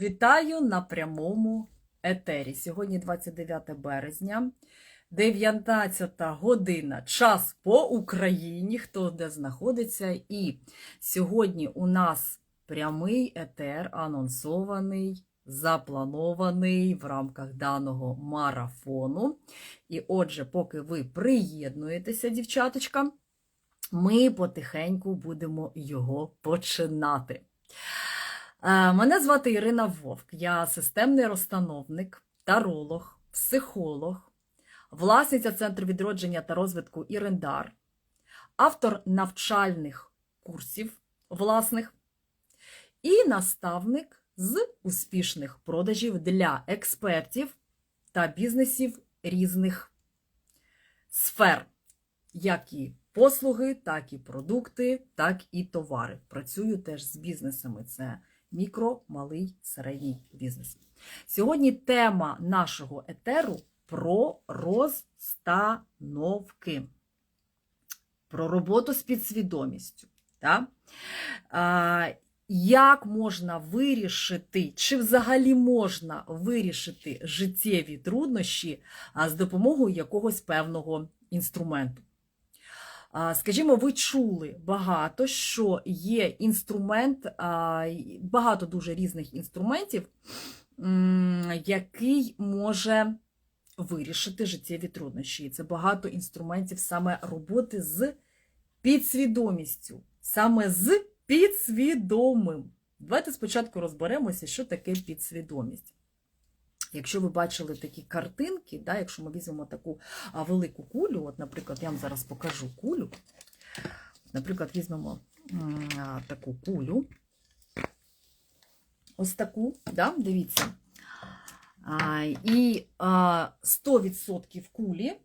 Вітаю на прямому етері. Сьогодні 29 березня, 19 година, час по Україні, хто де знаходиться. І сьогодні у нас прямий етер, анонсований, запланований в рамках даного марафону. І отже, поки ви приєднуєтеся, дівчаточка, ми потихеньку будемо його починати. Е, Мене звати Ірина Вовк, я системний розстановник, таролог, психолог, власниця Центру відродження та розвитку Ірендар, автор навчальних курсів власних і наставник з успішних продажів для експертів та бізнесів різних сфер, як і послуги, так і продукти, так і товари. Працюю теж з бізнесами. Це мікро, малий, середній бізнес. Сьогодні тема нашого етеру про розстановки, про роботу з підсвідомістю. Так? А, як можна вирішити, чи взагалі можна вирішити життєві труднощі з допомогою якогось певного інструменту? Скажімо, ви чули багато, що є інструмент, багато дуже різних інструментів, який може вирішити життєві труднощі. І Це багато інструментів саме роботи з підсвідомістю, саме з підсвідомим. Давайте спочатку розберемося, що таке підсвідомість. Якщо ви бачили такі картинки, да, якщо ми візьмемо таку велику кулю, от, наприклад, я вам зараз покажу кулю. Наприклад, візьмемо таку кулю. Ось таку, да, дивіться. А, і а, 100% кулі,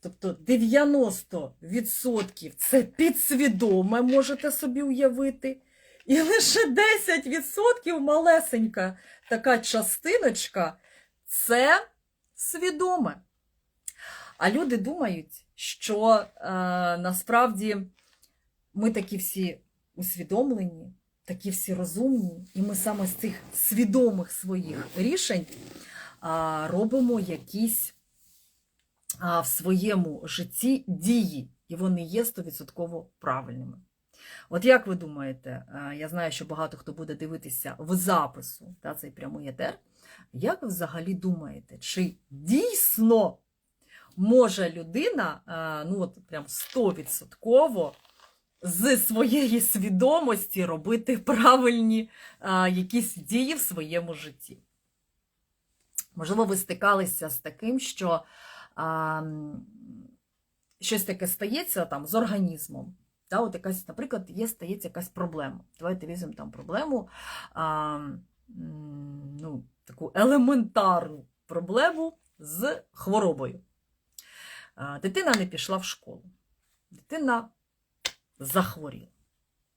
тобто 90% це підсвідоме, можете собі уявити. І лише 10% малесенька така частиночка це свідоме. А люди думають, що е, насправді ми такі всі усвідомлені, такі всі розумні, і ми саме з цих свідомих своїх рішень а, робимо якісь а, в своєму житті дії, і вони є 100% правильними. От як ви думаєте, е, я знаю, що багато хто буде дивитися в запису та, цей прямий етер. Як ви взагалі думаєте, чи дійсно може людина, е, ну от прям 100% з своєї свідомості робити правильні е, якісь дії в своєму житті? Можливо, ви стикалися з таким, що а, щось таке стається там з організмом. Та, от якась, наприклад, є стається якась проблема. Давайте візьмемо там проблему, а, ну, таку елементарну проблему з хворобою. А, дитина не пішла в школу. Дитина захворіла.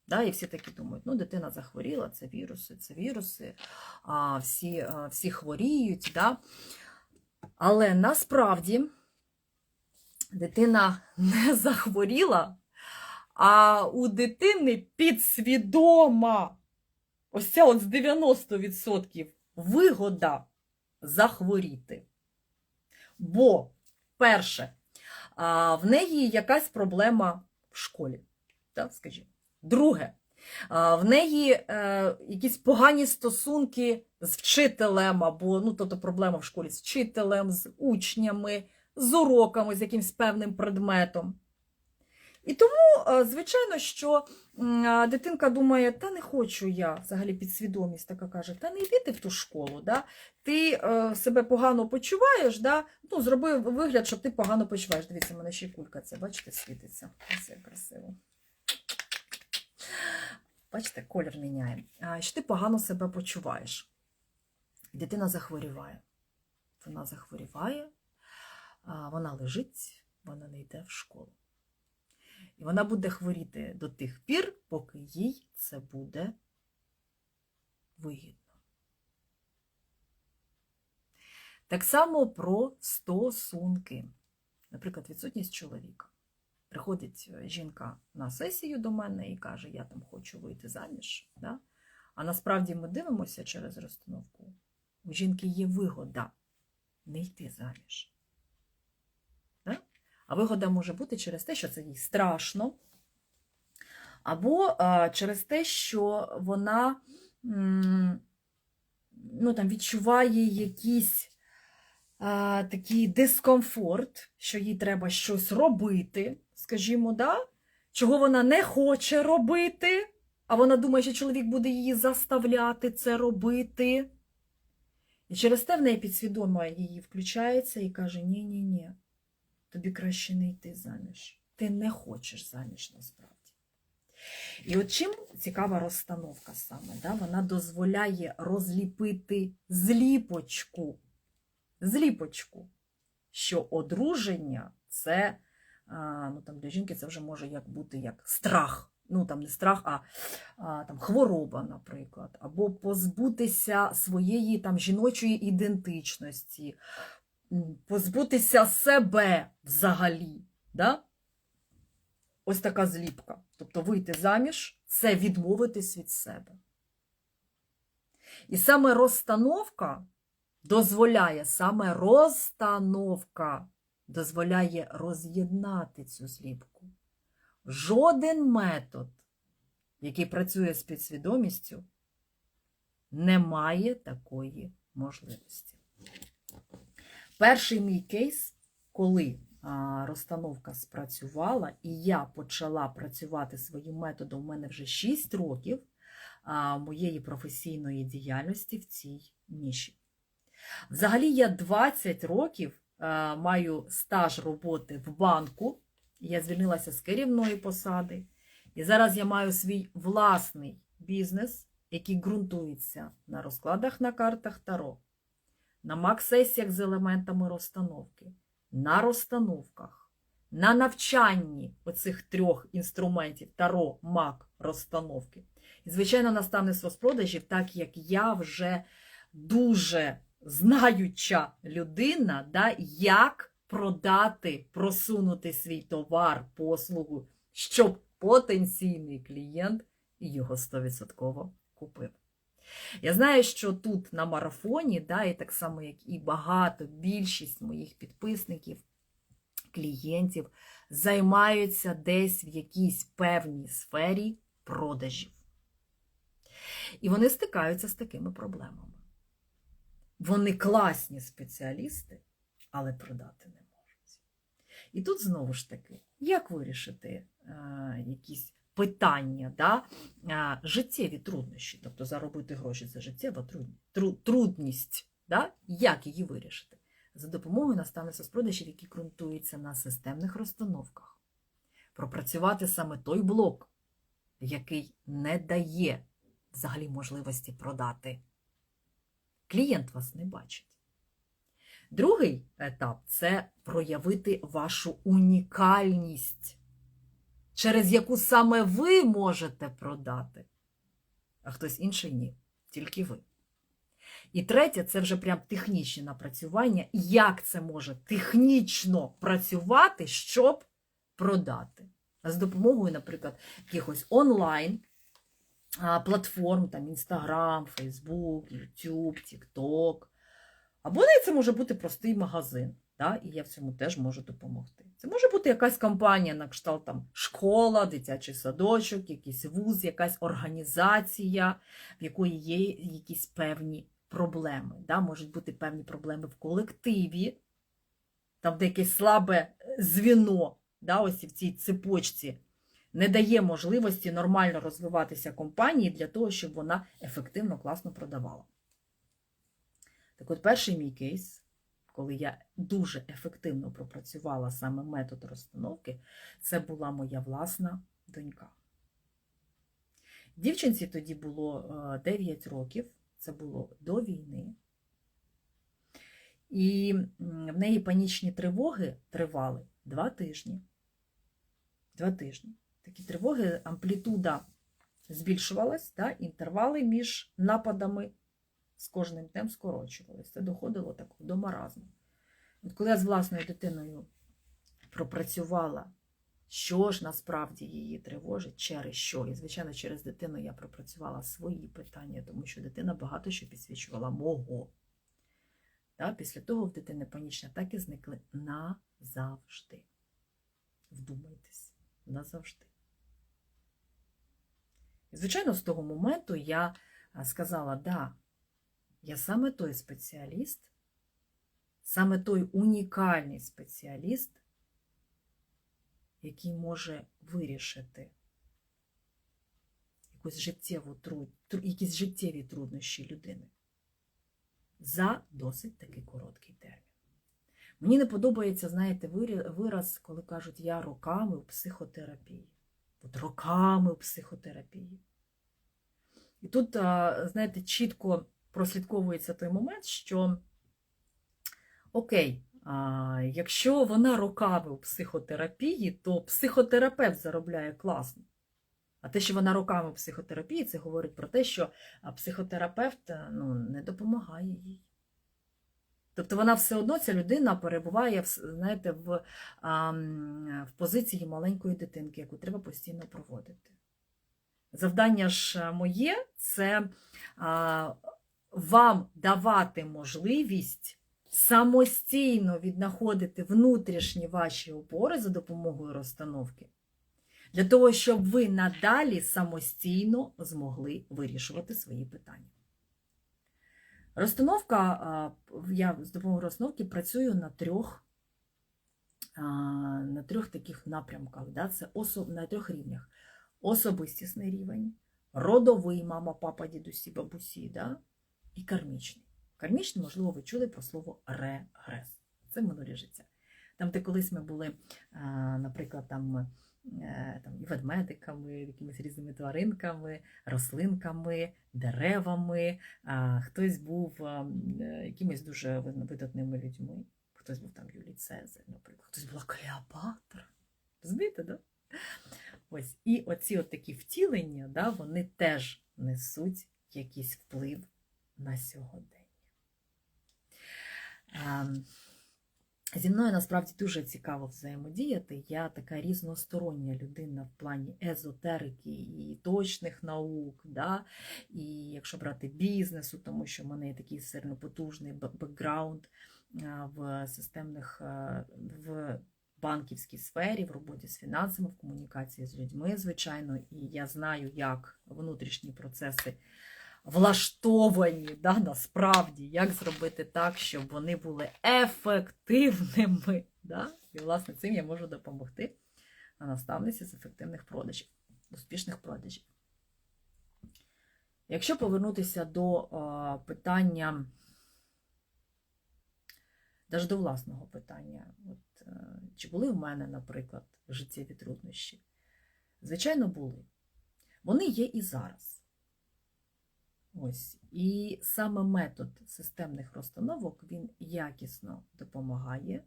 Да, і всі такі думають, ну, дитина захворіла, це віруси, це віруси, а, всі, а, всі хворіють. Да? Але насправді дитина не захворіла, а у дитини підсвідома ось ця от з 90% вигода захворіти. Бо, перше, в неї якась проблема в школі, так, скажімо. Друге, в неї е, якісь погані стосунки з вчителем, або ну, тобто проблема в школі з вчителем, з учнями, з уроками, з якимось певним предметом. І тому, е, звичайно, що дитинка думає, та не хочу я, взагалі підсвідомість така каже, та не йди ти в ту школу, да? ти е, себе погано почуваєш, да? ну, зроби вигляд, що ти погано почуваєш. Дивіться, в мене ще кулька це, бачите, світиться. Ось як красиво. Бачите, колір міняє. Що ти погано себе почуваєш. Дитина захворіває. Вона захворіває, вона лежить, вона не йде в школу. І вона буде хворіти до тих пір, поки їй це буде вигідно. Так само про стосунки. Наприклад, відсутність чоловіка. Приходить е, жінка на сесію до мене і каже, я там хочу вийти заміж. Да? А насправді ми дивимося через розстановку. У жінки є вигода не йти заміж. А вигода може бути через те, що це їй страшно, або а, через те, що вона ну, там, відчуває якийсь а, такий дискомфорт, що їй треба щось робити, скажімо, да? чого вона не хоче робити, а вона думає, що чоловік буде її заставляти це робити. І через те в неї підсвідомо її включається і каже: ні-ні-ні, тобі краще не йти заміж. Ти не хочеш заміж насправді. І от чим цікава розстановка саме, да? вона дозволяє розліпити зліпочку. Зліпочку, що одруження це ну, там, для жінки це вже може як бути як страх. Ну, там не страх, а, а там, хвороба, наприклад, або позбутися своєї там, жіночої ідентичності, позбутися себе взагалі. Да? Ось така зліпка. Тобто вийти заміж це відмовитись від себе. І саме розстановка дозволяє, саме розстановка дозволяє роз'єднати цю зліпку. Жоден метод, який працює з підсвідомістю, не має такої можливості. Перший мій кейс, коли розстановка спрацювала, і я почала працювати своїм методом, у мене вже 6 років моєї професійної діяльності в цій ніші. Взагалі, я 20 років маю стаж роботи в банку. Я звільнилася з керівної посади. І зараз я маю свій власний бізнес, який ґрунтується на розкладах на картах Таро, на мак-сесіях з елементами розстановки, на розстановках, на навчанні оцих трьох інструментів Таро, мак, розстановки. І, звичайно, наставництво з продажів, так як я вже дуже знаюча людина, да, як продати, просунути свій товар, послугу, щоб потенційний клієнт його 100% купив. Я знаю, що тут на марафоні, да, і так само, як і багато, більшість моїх підписників, клієнтів займаються десь в якійсь певній сфері продажів. І вони стикаються з такими проблемами. Вони класні спеціалісти, але продати не можуть. І тут знову ж таки, як вирішити е, якісь питання, да? е, життєві труднощі, тобто заробити гроші це життєва трудність, да? як її вирішити? За допомогою наставництва з продажів, які ґрунтуються на системних розстановках. Пропрацювати саме той блок, який не дає взагалі можливості продати. Клієнт вас не бачить. Другий етап це проявити вашу унікальність, через яку саме ви можете продати, а хтось інший ні, тільки ви. І третє це вже прям технічні напрацювання, як це може технічно працювати, щоб продати. З допомогою, наприклад, якихось онлайн платформ, там Instagram, Facebook, YouTube, TikTok. Або навіть це може бути простий магазин, да? і я в цьому теж можу допомогти. Це може бути якась компанія на кшталт там, школа, дитячий садочок, якийсь вуз, якась організація, в якої є якісь певні проблеми. Да? Можуть бути певні проблеми в колективі, там де якесь слабе звіно, да? ось в цій цепочці не дає можливості нормально розвиватися компанії для того, щоб вона ефективно, класно продавала. Так от перший мій кейс, коли я дуже ефективно пропрацювала саме метод розстановки, це була моя власна донька. Дівчинці тоді було 9 років, це було до війни. І в неї панічні тривоги тривали два тижні. Два тижні. Такі тривоги, амплітуда збільшувалась, да, інтервали між нападами з кожним днем скорочувалися. Це доходило так до маразму. От коли я з власною дитиною пропрацювала Що ж насправді її тривожить, через що? І, звичайно, через дитину я пропрацювала свої питання, тому що дитина багато що підсвічувала мого. Та, після того в дитини панічні атаки зникли назавжди. Вдумайтесь, назавжди. І, звичайно, з того моменту я сказала: да, я саме той спеціаліст, саме той унікальний спеціаліст, який може вирішити якусь життєву труд, тру- якісь життєві труднощі людини за досить таки короткий термін. Мені не подобається, знаєте, вираз, коли кажуть, я роками у психотерапії. От роками у психотерапії. І тут, знаєте, чітко прослідковується той момент, що окей, а, якщо вона роками у психотерапії, то психотерапевт заробляє класно. А те, що вона роками у психотерапії, це говорить про те, що психотерапевт ну, не допомагає їй. Тобто вона все одно, ця людина перебуває знаєте, в, а, в позиції маленької дитинки, яку треба постійно проводити. Завдання ж моє це а, вам давати можливість самостійно віднаходити внутрішні ваші опори за допомогою розстановки, для того, щоб ви надалі самостійно змогли вирішувати свої питання. Розстановка, я з допомогою розстановки працюю на трьох, на трьох таких напрямках. Да? Це особ, на трьох рівнях. Особистісний рівень, родовий мама, папа, дідусі, бабусі, да? І кармічний. Кармічний, можливо, ви чули про слово регрес. Це минуле життя. Там, де колись ми були, наприклад, там, е, там і ведмедиками, якимись різними тваринками, рослинками, деревами, хтось був е, якимись дуже видатними людьми. Хтось був там Юлій Цезар, наприклад, хтось була Клеопатра. Розумієте, да? Ось. І оці от такі втілення, да, вони теж несуть якийсь вплив на сьогодення. Ем, Зі мною насправді дуже цікаво взаємодіяти. Я така різностороння людина в плані езотерики і точних наук, да? і якщо брати бізнесу, тому що в мене є такий сильно потужний бек- бекграунд в системних в банківській сфері, в роботі з фінансами, в комунікації з людьми, звичайно, і я знаю, як внутрішні процеси влаштовані да, насправді, як зробити так, щоб вони були ефективними. Да? І, власне, цим я можу допомогти на наставниці з ефективних продажів, успішних продажів. Якщо повернутися до а, питання, навіть до власного питання, от, е, чи були в мене, наприклад, життєві труднощі? Звичайно, були. Вони є і зараз. Ось. І саме метод системних розстановок він якісно допомагає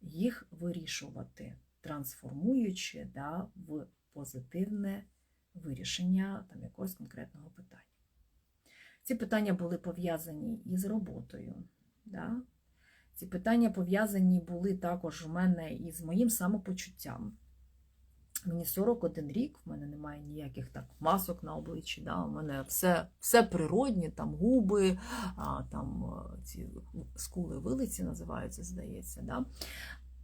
їх вирішувати, трансформуючи да, в позитивне вирішення там, якогось конкретного питання. Ці питання були пов'язані із роботою. Да? Ці питання пов'язані були також у мене із моїм самопочуттям. Мені 41 рік, в мене немає ніяких так масок на обличчі. Да? У мене все, все природні, там губи, а, там ці скули вилиці називаються, здається. Да?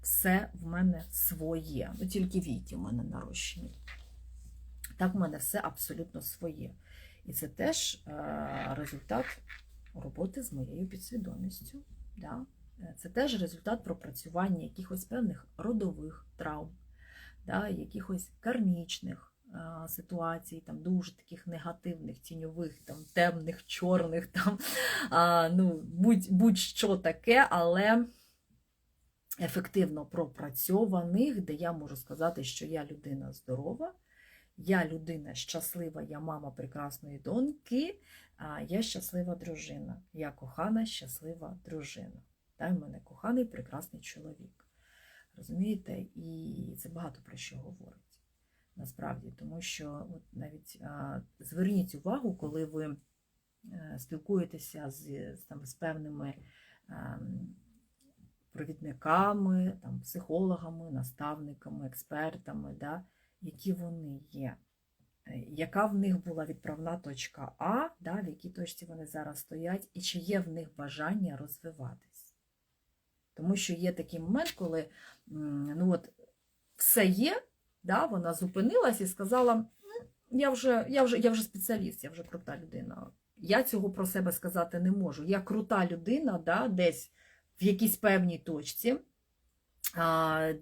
Все в мене своє. Ну, тільки віки в мене нарощені. Так, в мене все абсолютно своє. І це теж е, результат роботи з моєю підсвідомістю. Да? Е, Це теж результат пропрацювання якихось певних родових травм да, якихось кармічних ситуацій, там дуже таких негативних, тіньових, там, темних, чорних, там, а, ну, будь, будь-що таке, але ефективно пропрацьованих, де я можу сказати, що я людина здорова, я людина щаслива, я мама прекрасної доньки, а я щаслива дружина, я кохана, щаслива дружина. Та, в мене коханий прекрасний чоловік. Розумієте? І це багато про що говорить насправді, тому що от навіть а, зверніть увагу, коли ви е, спілкуєтеся з, там, з певними ем, провідниками, там, психологами, наставниками, експертами, да, які вони є. Е, Яка в них була відправна точка А, да, в якій точці вони зараз стоять, і чи є в них бажання розвиватись? Тому що є такий момент, коли ну от, все є, да, вона зупинилась і сказала: я вже, я, вже, я вже спеціаліст, я вже крута людина. Я цього про себе сказати не можу. Я крута людина, да, десь в якійсь певній точці.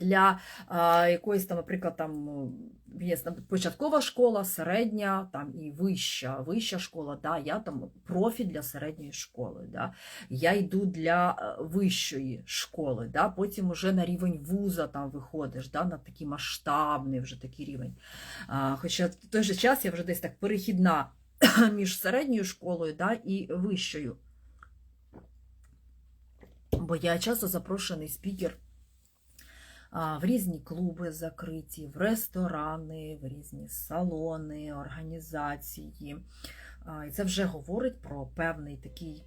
Для якоїсь там, наприклад, там є початкова школа, середня там і вища, вища школа. Да, Я там профі для середньої школи. Да, Я йду для е, вищої школи. Да, Потім вже на рівень вуза там виходиш, да, на такий масштабний вже такий рівень. А, Хоча в той же час я вже десь так перехідна між середньою школою да, і вищою. Бо я часто запрошений спікер в різні клуби закриті, в ресторани, в різні салони, організації. І це вже говорить про певний такий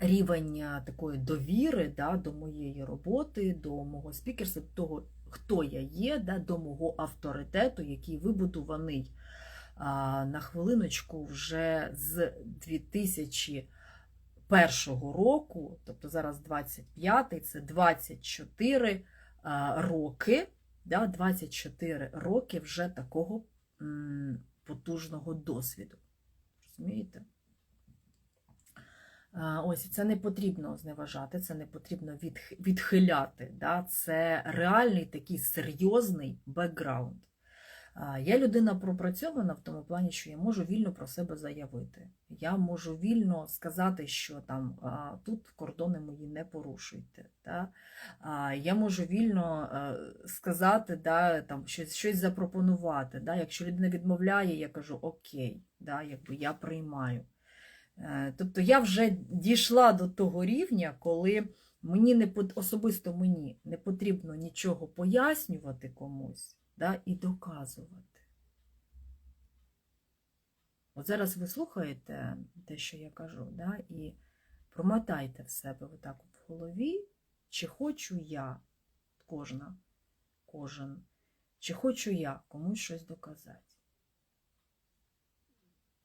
рівень такої довіри да, до моєї роботи, до мого спікерства, до того, хто я є, да, до мого авторитету, який вибудований на хвилиночку вже з 2001 року, тобто зараз 25-й, це 24 а, роки, да, 24 роки вже такого потужного досвіду. Розумієте? Ось це не потрібно зневажати, це не потрібно відхиляти. Да? Це реальний такий серйозний бекграунд. Я людина пропрацьована в тому плані, що я можу вільно про себе заявити. Я можу вільно сказати, що там тут кордони мої не порушуйте. Да? Я можу вільно е, сказати, да, там, щось, щось запропонувати. Да? Якщо людина відмовляє, я кажу окей, да, якби я приймаю. Е, Тобто я вже дійшла до того рівня, коли мені не особисто мені не потрібно нічого пояснювати комусь да, і доказувати. От зараз ви слухаєте те, що я кажу, да, і промотайте в себе отак в голові, чи хочу я, кожна, кожен, чи хочу я комусь щось доказати.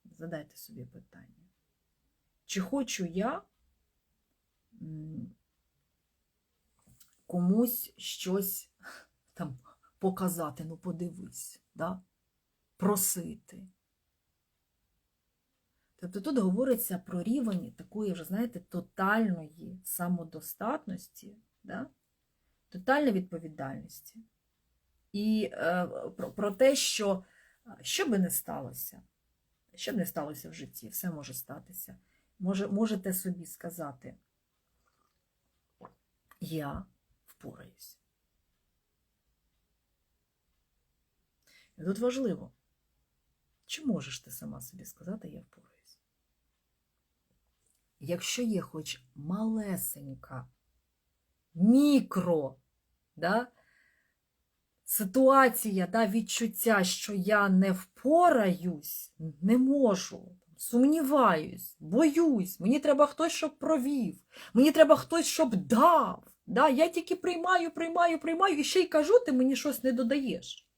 Задайте собі питання. Чи хочу я комусь щось там показати, ну подивись, да? просити. Тобто тут говориться про рівень такої, вже, знаєте, тотальної самодостатності, да? тотальної відповідальності. І е, про, про те, що що би не сталося, що б не сталося в житті, все може статися. Може, можете собі сказати, я впораюсь. І тут важливо, чи можеш ти сама собі сказати, я впораюсь? Якщо є хоч малесенька, мікро, да, ситуація, да, відчуття, що я не впораюсь, не можу, сумніваюсь, боюсь, мені треба хтось, щоб провів, мені треба хтось, щоб дав. Да, Я тільки приймаю, приймаю, приймаю і ще й кажу, ти мені щось не додаєш.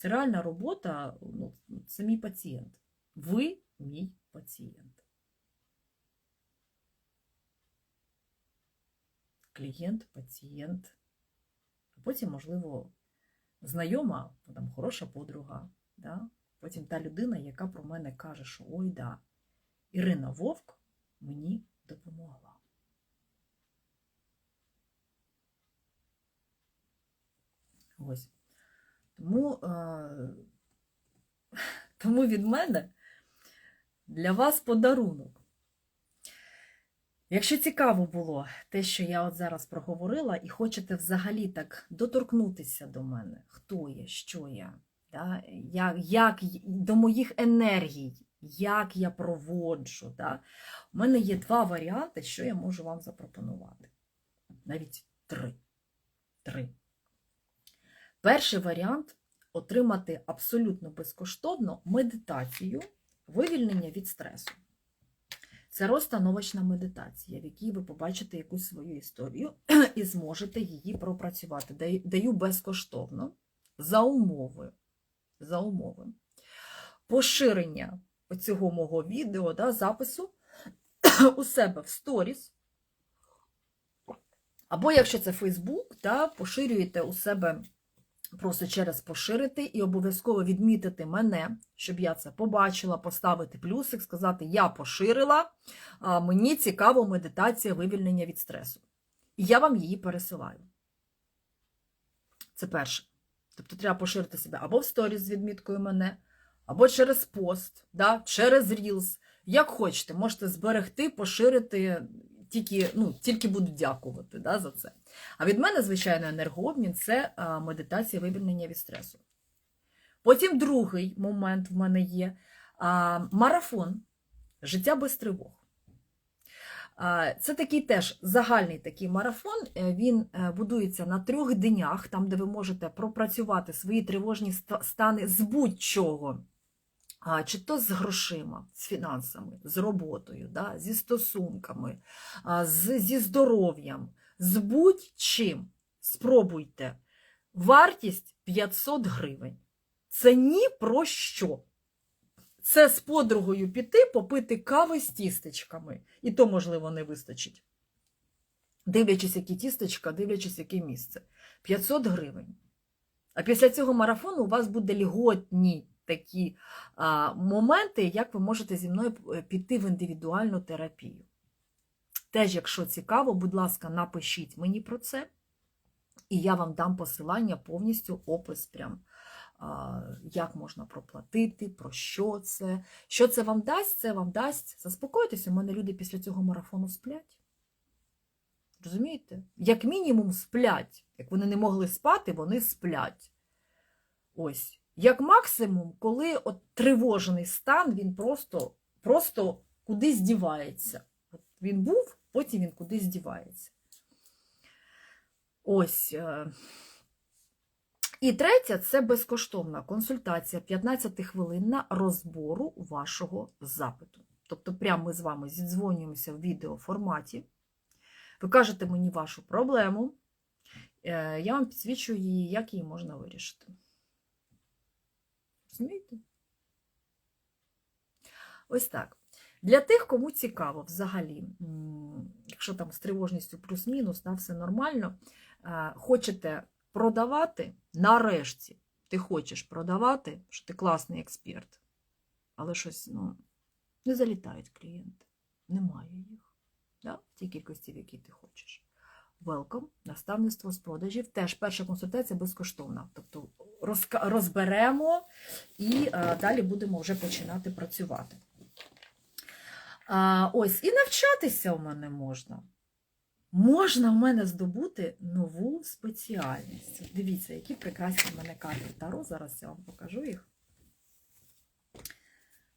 Це реальна робота, ну, це мій пацієнт. Ви мій пацієнт. Клієнт, пацієнт. А потім, можливо, знайома, там, хороша подруга. Да? Потім та людина, яка про мене каже, що ой, да, Ірина Вовк мені допомогла. Ось. Тому, е, тому від мене для вас подарунок. Якщо цікаво було те, що я от зараз проговорила, і хочете взагалі так доторкнутися до мене, хто я, що я, да? як, як до моїх енергій, як я проводжу. Да? У мене є два варіанти, що я можу вам запропонувати. Навіть три. Три. Перший варіант отримати абсолютно безкоштовно медитацію вивільнення від стресу. Це розстановочна медитація, в якій ви побачите якусь свою історію і зможете її пропрацювати. Даю безкоштовно за умови, за умови поширення цього мого відео, да, запису у себе в сторіс. Або якщо це Фейсбук, да, поширюєте у себе просто через поширити і обов'язково відмітити мене, щоб я це побачила, поставити плюсик, сказати Я поширила, мені цікаво медитація вивільнення від стресу. І я вам її пересилаю. Це перше. Тобто треба поширити себе або в сторіс з відміткою мене, або через пост, да, через Reels. Як хочете, можете зберегти, поширити, тільки, ну, тільки буду дякувати да, за це. А від мене, звичайно, енергообмін це медитація вивільнення від стресу. Потім другий момент в мене є марафон Життя без тривог. Це такий теж загальний такий марафон. Е, Він е, будується на трьох днях, там, де ви можете пропрацювати свої тривожні стани з будь-чого. Чи то з грошима, з фінансами, з роботою, да, зі стосунками, з, зі здоров'ям, з будь-чим. Спробуйте. Вартість 500 гривень. Це ні про що. Це з подругою піти попити кави з тістечками. І то, можливо, не вистачить. Дивлячись, які тістечка, дивлячись, яке місце. 500 гривень. А після цього марафону у вас буде льготні такі моменти, як ви можете зі мною е, піти в індивідуальну терапію. Теж, якщо цікаво, будь ласка, напишіть мені про це, і я вам дам посилання повністю опис прям. Як можна проплатити, про що це. Що це вам дасть? Це вам дасть. Заспокойтесь, у мене люди після цього марафону сплять. Розумієте? Як мінімум сплять. Як вони не могли спати, вони сплять. Ось. Як максимум, коли от тривожний стан, він просто, просто кудись дівається. От він був, потім він кудись дівається. Ось. е. І третє це безкоштовна консультація 15 хвилинна розбору вашого запиту. Тобто, прямо ми з вами зідзвонюємося в відеоформаті. Ви кажете мені вашу проблему, е, я вам підсвічую її, як її можна вирішити. Розумієте? Ось так. Для тих, кому цікаво взагалі, якщо там з тривожністю плюс-мінус, да, все нормально, е, хочете продавати, нарешті ти хочеш продавати, що ти класний експерт, але щось ну, не залітають клієнти, немає їх да, в тій кількості, в якій ти хочеш. Welcome, наставництво з продажів. Теж перша консультація безкоштовна. Тобто розберемо і е, далі будемо вже починати працювати. Ось, і навчатися у мене можна. Можна в мене здобути нову спеціальність. Дивіться, які прекрасні в мене карти Таро. Зараз я вам покажу їх.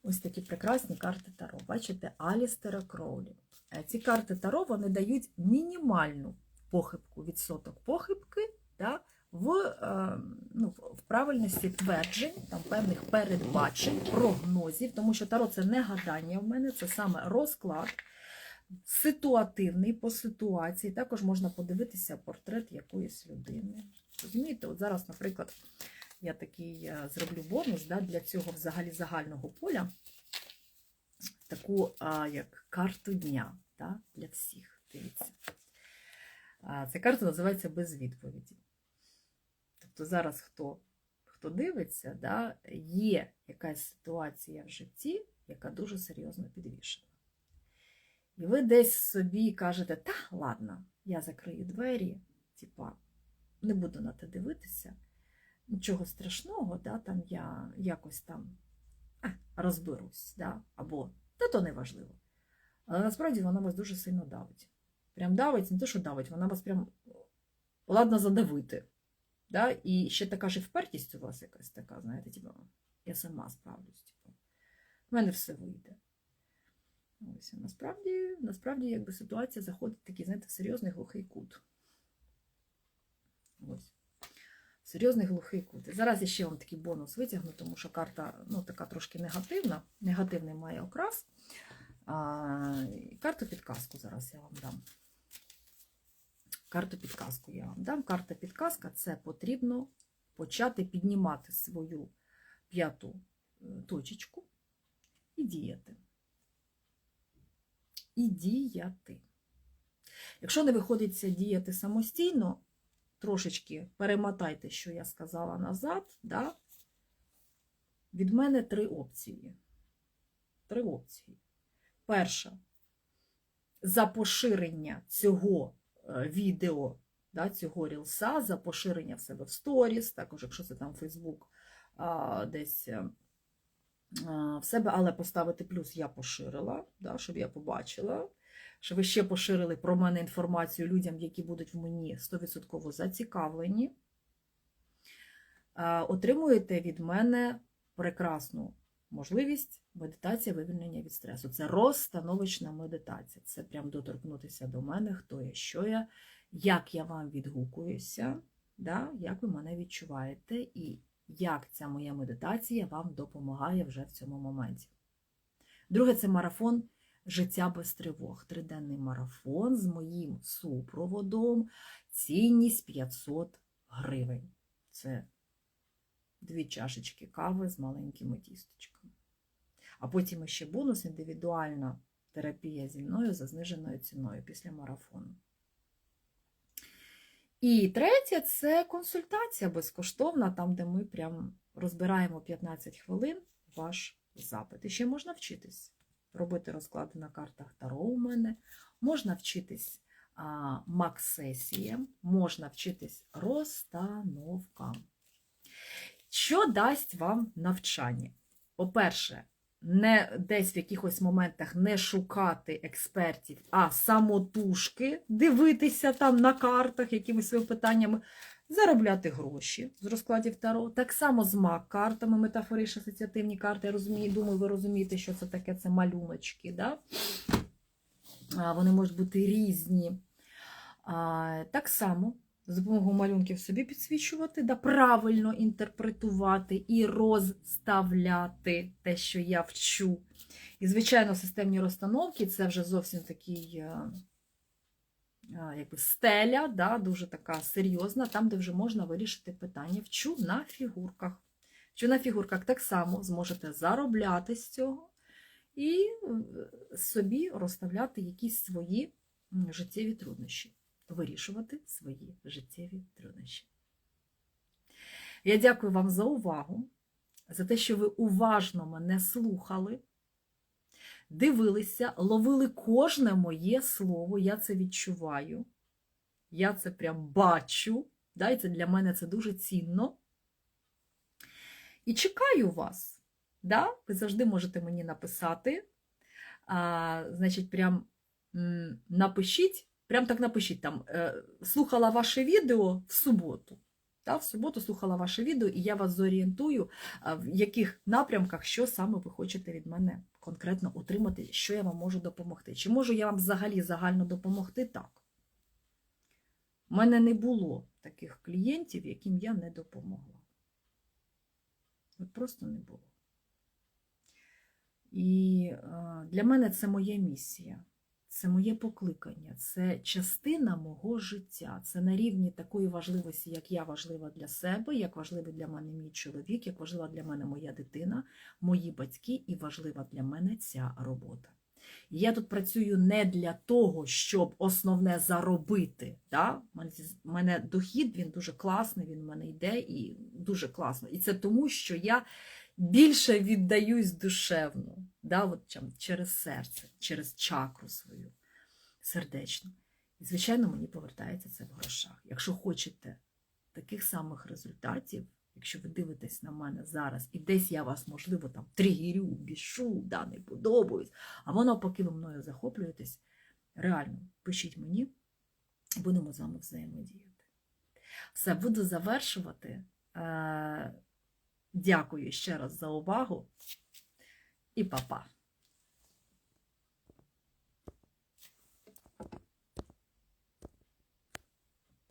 Ось такі прекрасні карти Таро. Бачите, Алістера Кроулі. Е, Ці карти Таро вони дають мінімальну похибку, відсоток похибки да, в, е, ну, в правильності тверджень, там, певних передбачень, прогнозів, тому що Таро це не гадання в мене, це саме розклад ситуативний по ситуації. Також можна подивитися портрет якоїсь людини. Розумієте, от зараз, наприклад, я такий е, зроблю бонус да, для цього взагалі загального поля, таку а, як карту дня да, для всіх. Дивіться. Ця карта називається без відповіді. Тобто зараз хто, хто дивиться, да, є якась ситуація в житті, яка дуже серйозно підвішена. І ви десь собі кажете, та ладно, я закрию двері, типа, не буду на те дивитися, нічого страшного, да, там я якось там а, розберусь, да, або та то не важливо. Але насправді вона вас дуже сильно давить. Прям давить, не те, що давить, вона вас прям ладно задавити. Да? І ще така ж впертість у вас якась така, знаєте, типу, я сама справлюсь. Типу. В мене все вийде. Ось, насправді, насправді, якби ситуація заходить в такий, знаєте, в серйозний глухий кут. Ось. Серйозний глухий кут. Зараз я ще вам такий бонус витягну, тому що карта ну, така трошки негативна. Негативний має окрас. А, карту підказку зараз я вам дам. Карту підказку я вам дам. Карта підказка це потрібно почати піднімати свою п'яту е, точечку і діяти. І діяти. Якщо не виходиться діяти самостійно, трошечки перемотайте, що я сказала назад. Да? Від мене три опції. Три опції. Перша. За поширення цього відео, да, цього рілса, за поширення в себе в сторіс, також, якщо це там Фейсбук, десь е, в себе, але поставити плюс я поширила, да, щоб я побачила, що ви ще поширили про мене інформацію людям, які будуть в мені 100% зацікавлені. Отримуєте від мене прекрасну можливість медитація вивільнення від стресу. Це розстановочна медитація. Це прям доторкнутися до мене, хто я, що я, як я вам відгукуюся, да? як ви мене відчуваєте, і як ця моя медитація вам допомагає вже в цьому моменті. Друге, це марафон Життя без тривог. Триденний марафон з моїм супроводом. Цінність 500 гривень. Це дві чашечки кави з маленькими тісточками. А потім ще бонус індивідуальна терапія зі мною за зниженою ціною після марафону. І третє це консультація безкоштовна, там, де ми прям розбираємо 15 хвилин ваш запит. І ще можна вчитись робити розклади на картах Таро у мене, можна вчитись а, мак-сесіям, можна вчитись розстановкам. Що дасть вам навчання? По-перше, не десь в якихось моментах не шукати експертів, а самотужки дивитися там на картах якимись питаннями, заробляти гроші з розкладів Таро. Так само з мак-картами, метафоричні асоціативні карти. Я розумію, думаю, ви розумієте, що це таке, це малюночки. Да? Вони можуть бути різні. Так само з допомогою малюнків собі підсвічувати, да, правильно інтерпретувати і розставляти те, що я вчу. І, звичайно, системні розстановки це вже зовсім такий е, е, якби стеля, да, дуже така серйозна, там, де вже можна вирішити питання. Вчу на фігурках. Вчу на фігурках так само зможете заробляти з цього і е, собі розставляти якісь свої життєві труднощі вирішувати свої життєві труднощі. Я дякую вам за увагу, за те, що ви уважно мене слухали, дивилися, ловили кожне моє слово, я це відчуваю, я це прям бачу. Да, для мене це дуже цінно. І чекаю вас. Да? Ви завжди можете мені написати. А, Значить, прям м, напишіть. Прям так напишіть там, е, слухала ваше відео в суботу. Та, в суботу слухала ваше відео, і я вас зорієнтую, в яких напрямках, що саме ви хочете від мене конкретно отримати, що я вам можу допомогти. Чи можу я вам взагалі загально допомогти? Так. У мене не було таких клієнтів, яким я не допомогла. От просто не було. І для мене це моя місія. Це моє покликання, це частина мого життя. Це на рівні такої важливості, як я важлива для себе, як важливий для мене мій чоловік, як важлива для мене моя дитина, мої батьки, і важлива для мене ця робота. Я тут працюю не для того, щоб основне заробити. Да? У мене дохід він дуже класний, він в мене йде і дуже класно. І це тому, що я більше віддаюсь душевно, да, от, через серце, через чакру свою сердечну. І, звичайно, мені повертається це в грошах. Якщо хочете таких самих результатів, якщо ви дивитесь на мене зараз, і десь я вас, можливо, там тригерю, бішу, да, не подобаюсь, а воно, поки ви мною захоплюєтесь, реально пишіть мені, будемо з вами взаємодіяти. Все, буду завершувати. Дякую ще раз за увагу і па-па!